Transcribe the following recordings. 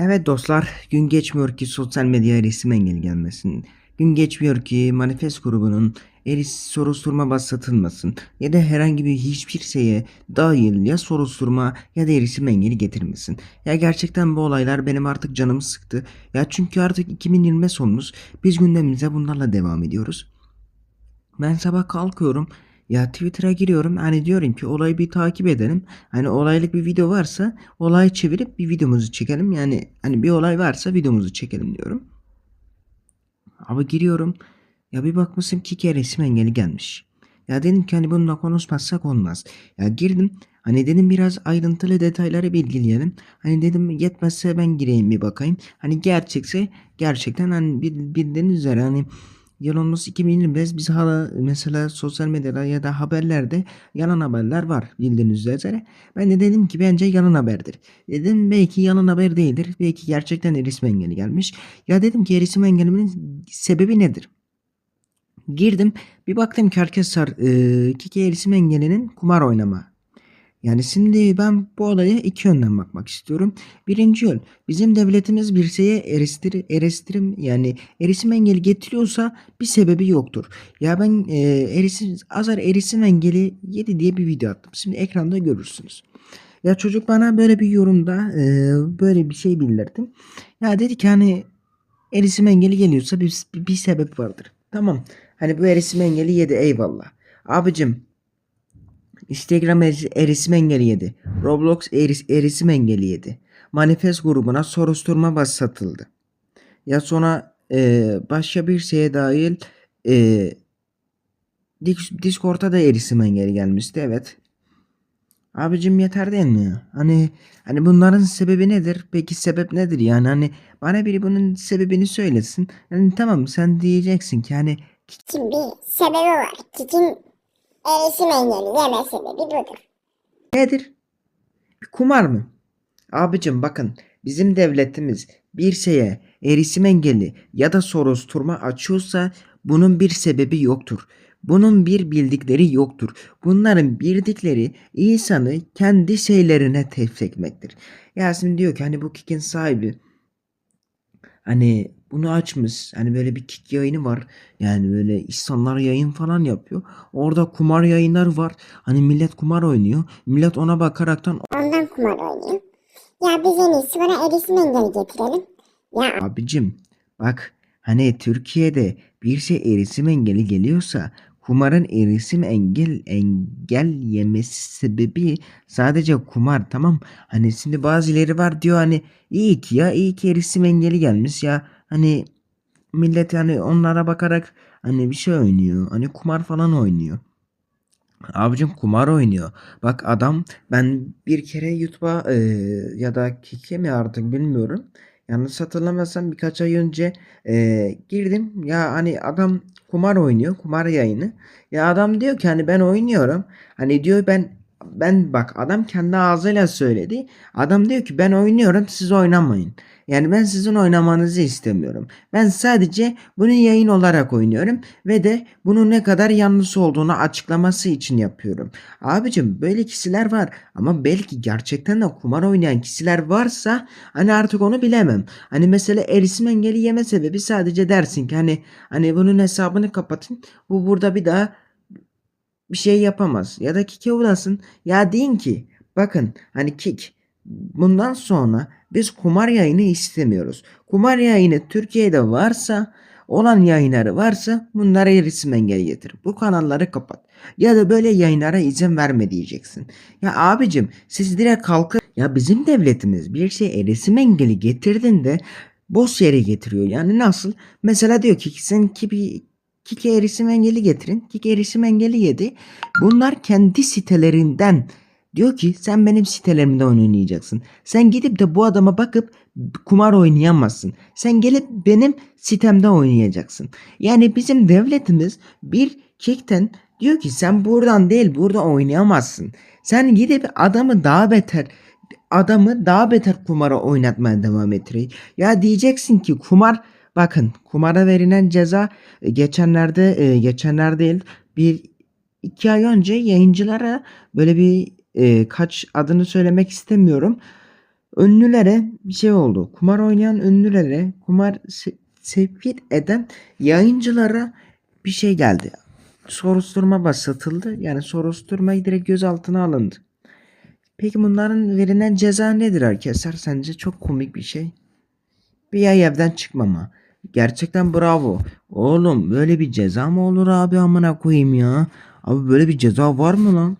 Evet dostlar, gün geçmiyor ki sosyal medya resim engeli gelmesin. Gün geçmiyor ki manifest grubunun eris soruşturma başlatılmasın ya da herhangi bir hiçbir şeye dahil ya soruşturma ya da erisim engeli getirmesin. Ya gerçekten bu olaylar benim artık canımı sıktı. Ya çünkü artık 2020 sonumuz. Biz gündemimize bunlarla devam ediyoruz. Ben sabah kalkıyorum. Ya Twitter'a giriyorum. Hani diyorum ki olayı bir takip edelim. Hani olaylık bir video varsa olayı çevirip bir videomuzu çekelim. Yani hani bir olay varsa videomuzu çekelim diyorum. Ama giriyorum. Ya bir bakmışım ki kere resim engeli gelmiş. Ya dedim ki hani bununla konuşmazsak olmaz. Ya girdim. Hani dedim biraz ayrıntılı detayları bilgileyelim. Hani dedim yetmezse ben gireyim bir bakayım. Hani gerçekse gerçekten hani bil- bildiğiniz üzere hani Yıl olması 2025 biz hala mesela sosyal medyada ya da haberlerde yalan haberler var bildiğiniz üzere. Ben de dedim ki bence yalan haberdir. Dedim belki yalan haber değildir. Belki gerçekten erisim engeli gelmiş. Ya dedim ki erisim engelimin sebebi nedir? Girdim bir baktım ki arkadaşlar e, Kiki erisim engelinin kumar oynama. Yani şimdi ben bu olaya iki yönden bakmak istiyorum. Birinci yol bizim devletimiz bir şeye eristir, eristirim yani erisim engeli getiriyorsa bir sebebi yoktur. Ya ben e, erisim, azar erisim engeli 7 diye bir video attım. Şimdi ekranda görürsünüz. Ya çocuk bana böyle bir yorumda e, böyle bir şey bildirdi. Ya dedi ki hani erisim engeli geliyorsa bir, bir, sebep vardır. Tamam. Hani bu erisim engeli yedi eyvallah. Abicim Instagram eris- erisim engeli yedi. Roblox eris erisim engeli yedi. Manifest grubuna soruşturma başlatıldı. Ya sonra e, başka bir şeye dahil e, Dis- Discord'a da erisim engeli gelmişti evet. Abicim yeter ya? Hani hani bunların sebebi nedir? Peki sebep nedir yani? Hani bana biri bunun sebebini söylesin. Yani tamam sen diyeceksin ki hani Şimdi bir sebebi var. Kik'in erişim engeli yeme sebebi budur. Nedir? Kumar mı? Abicim bakın bizim devletimiz bir şeye erisim engeli ya da soruşturma açıyorsa bunun bir sebebi yoktur. Bunun bir bildikleri yoktur. Bunların bildikleri insanı kendi şeylerine tevfik etmektir. Yasin diyor ki hani bu kikin sahibi hani bunu açmış. Hani böyle bir kick yayını var. Yani böyle insanlar yayın falan yapıyor. Orada kumar yayınlar var. Hani millet kumar oynuyor. Millet ona bakaraktan Ondan kumar oynuyor. Ya biz en iyisi bana erişim engeli getirelim. Ya abicim bak hani Türkiye'de bir şey erisim engeli geliyorsa kumarın erisim engel engel yemesi sebebi sadece kumar tamam hani şimdi bazıları var diyor hani iyi ki ya iyi ki erisim engeli gelmiş ya hani millet yani onlara bakarak hani bir şey oynuyor hani kumar falan oynuyor. Abicim kumar oynuyor. Bak adam ben bir kere YouTube'a e, ya da Kik'e mi artık bilmiyorum. Yanlış hatırlamazsam birkaç ay önce e, girdim. Ya hani adam kumar oynuyor. Kumar yayını. Ya adam diyor ki hani ben oynuyorum. Hani diyor ben ben bak adam kendi ağzıyla söyledi. Adam diyor ki ben oynuyorum siz oynamayın. Yani ben sizin oynamanızı istemiyorum. Ben sadece bunu yayın olarak oynuyorum ve de bunun ne kadar yanlış olduğunu açıklaması için yapıyorum. Abicim böyle kişiler var ama belki gerçekten de kumar oynayan kişiler varsa hani artık onu bilemem. Hani mesela erisim engeli yeme sebebi sadece dersin ki hani hani bunun hesabını kapatın. Bu burada bir daha bir şey yapamaz. Ya da kike uğrasın. Ya deyin ki bakın hani kick bundan sonra biz kumar yayını istemiyoruz. Kumar yayını Türkiye'de varsa olan yayınları varsa bunlara erisim engeli getir. Bu kanalları kapat. Ya da böyle yayınlara izin verme diyeceksin. Ya abicim siz direkt kalkıp ya bizim devletimiz bir şey erisim engeli getirdiğinde boş yere getiriyor. Yani nasıl? Mesela diyor ki sen ki bir Kiki erisim engeli getirin. Kiki erisim engeli yedi. Bunlar kendi sitelerinden diyor ki sen benim sitelerimde oynayacaksın. Sen gidip de bu adama bakıp kumar oynayamazsın. Sen gelip benim sitemde oynayacaksın. Yani bizim devletimiz bir kickten diyor ki sen buradan değil burada oynayamazsın. Sen gidip adamı daha beter adamı daha beter kumara oynatmaya devam ettiriyor. Ya diyeceksin ki kumar bakın kumara verilen ceza e, geçenlerde e, geçenler değil bir iki ay önce yayıncılara böyle bir e, kaç adını söylemek istemiyorum. ünlülere bir şey oldu. Kumar oynayan ünlülere, kumar se- eden yayıncılara bir şey geldi. Soruşturma başlatıldı. Yani soruşturma direkt gözaltına alındı. Peki bunların verilen ceza nedir arkadaşlar? Sence çok komik bir şey. Bir ay evden çıkmama. Gerçekten bravo. Oğlum böyle bir ceza mı olur abi amına koyayım ya? Abi böyle bir ceza var mı lan?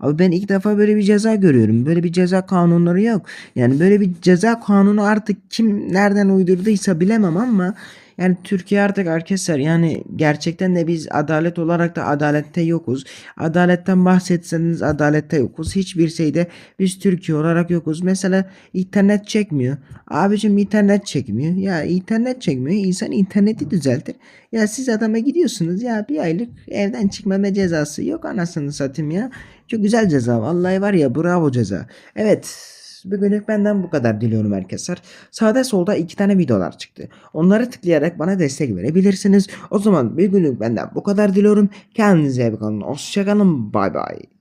Abi ben ilk defa böyle bir ceza görüyorum. Böyle bir ceza kanunları yok. Yani böyle bir ceza kanunu artık kim nereden uydurduysa bilemem ama yani Türkiye artık arkadaşlar yani gerçekten de biz adalet olarak da adalette yokuz. Adaletten bahsetseniz adalette yokuz. Hiçbir şeyde biz Türkiye olarak yokuz. Mesela internet çekmiyor. Abicim internet çekmiyor. Ya internet çekmiyor. İnsan interneti düzeltir. Ya siz adama gidiyorsunuz ya bir aylık evden çıkmama cezası yok anasını satayım ya. Çok güzel ceza. Vallahi var ya bravo ceza. Evet. Bugünlük benden bu kadar diliyorum arkadaşlar. Sağda solda iki tane videolar çıktı. Onları tıklayarak bana destek verebilirsiniz. O zaman bugünlük benden bu kadar diliyorum. Kendinize iyi bakın. Hoşçakalın. Bay bay.